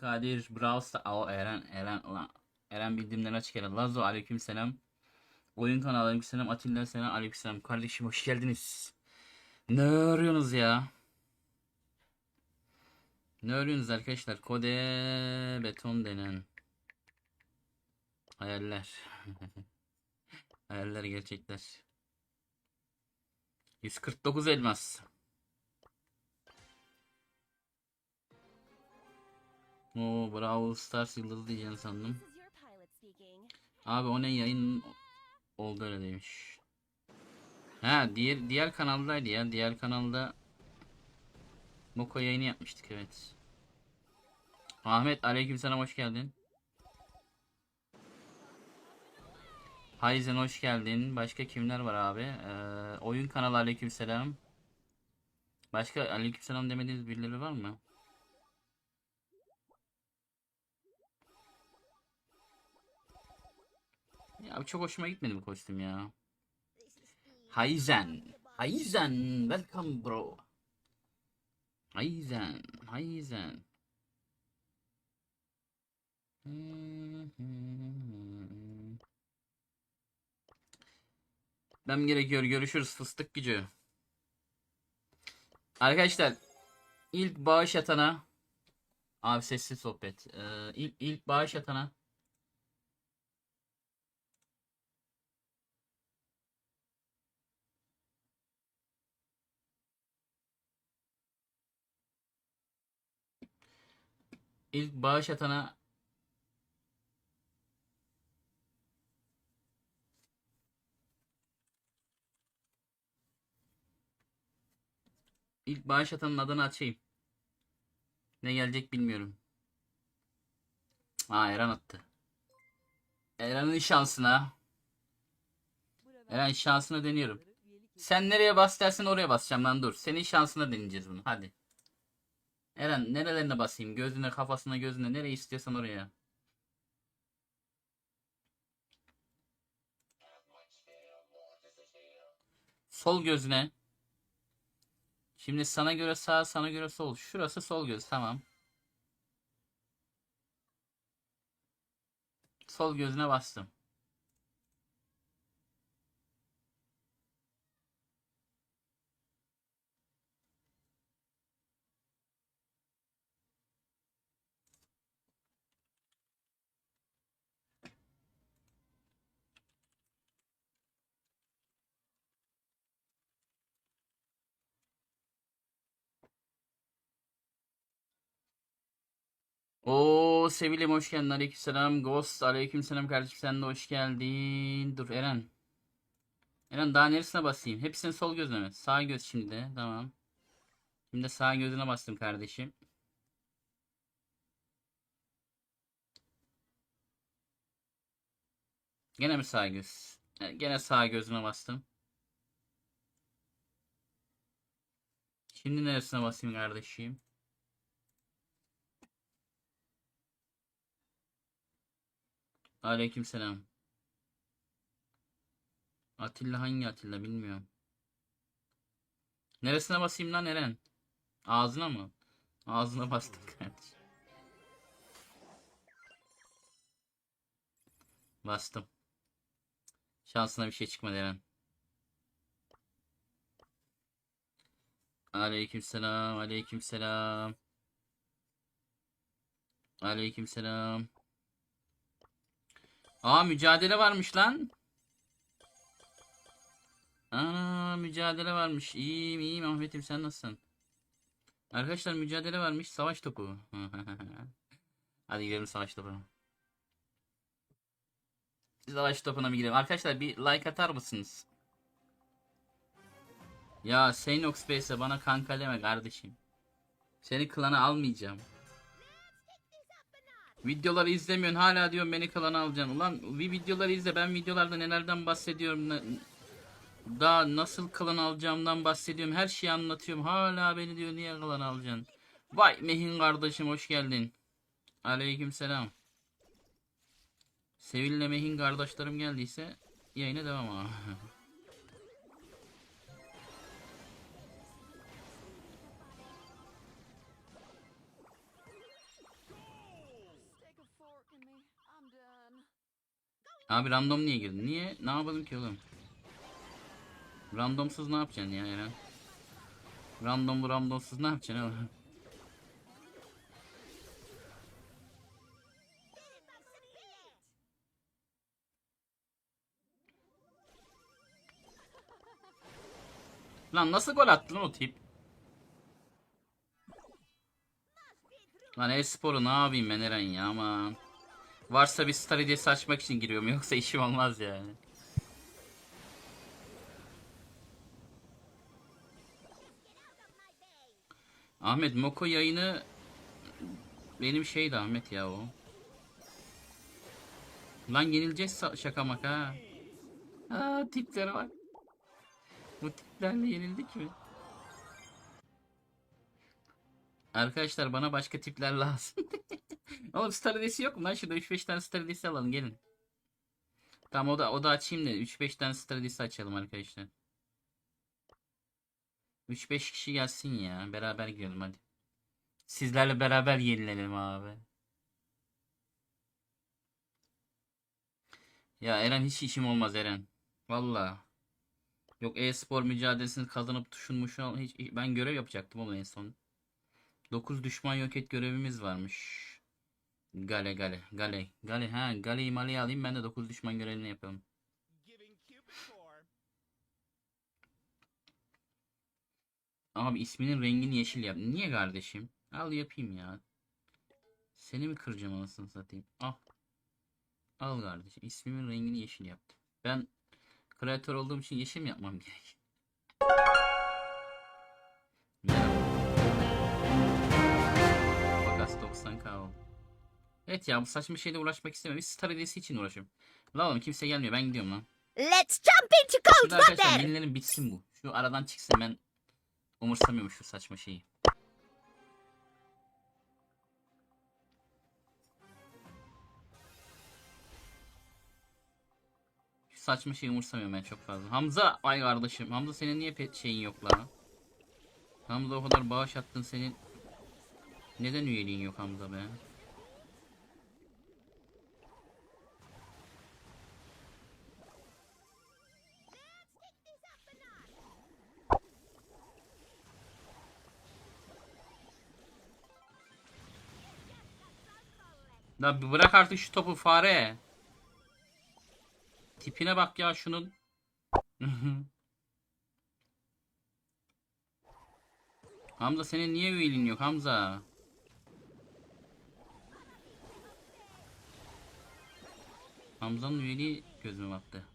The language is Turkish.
Kadir Stars. Aa, Eren Eren ulan. Eren bildirimleri açık Eren. Lazo aleykümselam. Oyun kanalı aleykümselam. Atilla selam aleykümselam. Kardeşim hoş geldiniz. Ne arıyorsunuz ya? Ne arıyorsunuz arkadaşlar? Kode beton denen. Hayaller. Hayaller gerçekler. 149 elmas. Oo Brawl Stars yıldızı diyeceğim sandım. Abi o ne yayın oldu öyle demiş. Ha diğer diğer kanaldaydı ya. Diğer kanalda Moko yayını yapmıştık evet. Ahmet aleykümselam hoş geldin. Hayzen hoş geldin. Başka kimler var abi? Ee, oyun kanalı aleykümselam. Başka aleykümselam demediğiniz birileri var mı? Ya çok hoşuma gitmedi bu kostüm ya. Hayzen. Hayzen. Welcome bro. Hayzen. Hayzen. Ben gerekiyor. Görüşürüz fıstık gücü. Arkadaşlar ilk bağış atana abi sessiz sohbet. Ee, ilk, ilk bağış atana ilk bağış atana ilk bağış atanın adını açayım. Ne gelecek bilmiyorum. Aa Eren attı. Eren'in şansına. Eren şansına deniyorum. Sen nereye bas dersen oraya basacağım lan dur. Senin şansına deneyeceğiz bunu. Hadi. Eren nerelerine basayım? Gözüne, kafasına, gözüne. Nereye istiyorsan oraya. Sol gözüne. Şimdi sana göre sağ, sana göre sol. Şurası sol göz. Tamam. Sol gözüne bastım. Oo Sevilim hoş geldin. Aleykümselam. Ghost aleykümselam kardeşim sen de hoş geldin. Dur Eren. Eren daha neresine basayım? Hepsinin sol gözüne mi? Sağ göz şimdi de. Tamam. Şimdi de sağ gözüne bastım kardeşim. Gene mi sağ göz? E, Gene sağ gözüne bastım. Şimdi neresine basayım kardeşim? Aleykümselam. Atilla hangi Atilla bilmiyorum. Neresine basayım lan Eren? Ağzına mı? Ağzına bastık kardeşim. Bastım. Şansına bir şey çıkmadı Eren. Aleykümselam, aleykümselam. Aleykümselam. Aa mücadele varmış lan. Aa mücadele varmış. İyiyim iyiyim Ahmet'im sen nasılsın? Arkadaşlar mücadele varmış. Savaş topu. Hadi gidelim savaş topuna. Savaş topuna mı gidelim? Arkadaşlar bir like atar mısınız? Ya Saynox Space'e bana kanka deme kardeşim. Seni klana almayacağım. Videoları izlemiyorsun hala diyorum beni klana alacaksın. Ulan bir videoları izle ben videolarda nelerden bahsediyorum. daha nasıl klan alacağımdan bahsediyorum. Her şeyi anlatıyorum. Hala beni diyor niye klan alacaksın. Vay Mehin kardeşim hoş geldin. Aleykümselam. Sevil'le Mehin kardeşlerim geldiyse yayına devam ama. Abi random niye girdin? Niye? Ne yapalım ki oğlum? Randomsuz ne yapacaksın ya Eren? Randomlu randomsuz ne yapacaksın oğlum? Lan nasıl gol attı lan o tip? Lan e-sporu ne yapayım ben Eren ya aman. Varsa bir star hediyesi açmak için giriyorum yoksa işim olmaz yani. Ahmet Moko yayını benim şeydi Ahmet ya o. Lan yenileceğiz şaka maka. Aa tiplere bak. Bu tiplerle yenildik mi? Arkadaşlar bana başka tipler lazım. Oğlum star hediyesi yok mu lan? Şurada 3-5 tane star hediyesi alalım gelin. Tamam o da o da açayım da 3-5 tane star hediyesi açalım arkadaşlar. 3-5 kişi gelsin ya. Beraber girelim hadi. Sizlerle beraber yenilelim abi. Ya Eren hiç işim olmaz Eren. Valla. Yok e-spor mücadelesini kazanıp tuşunmuşu hiç ben görev yapacaktım oğlum en son. 9 düşman yok et görevimiz varmış. Gale gale gale gale ha galeyi maleyi alayım ben de 9 düşman görevini yapalım. Abi isminin rengini yeşil yap. Niye kardeşim? Al yapayım ya. Seni mi kıracağım anasını satayım? Al. Al kardeşim. İsmimin rengini yeşil yaptım. Ben kreatör olduğum için yeşil mi yapmam gerek? Evet ya bu saçma şeyle uğraşmak istemiyorum. Bir star hediyesi için uğraşıyorum. Lan oğlum kimse gelmiyor. Ben gidiyorum lan. Let's jump into cold Şurada arkadaşlar water! bitsin bu. Şu aradan çıksın ben umursamıyorum şu saçma şeyi. Şu saçma şeyi umursamıyorum ben çok fazla. Hamza ay kardeşim. Hamza senin niye pet şeyin yok lan? Hamza o kadar bağış attın senin. Neden üyeliğin yok Hamza be? La bir bırak artık şu topu fare. Tipine bak ya şunun. Hamza senin niye üyeliğin yok Hamza? Hamza'nın üyeliği gözüme battı.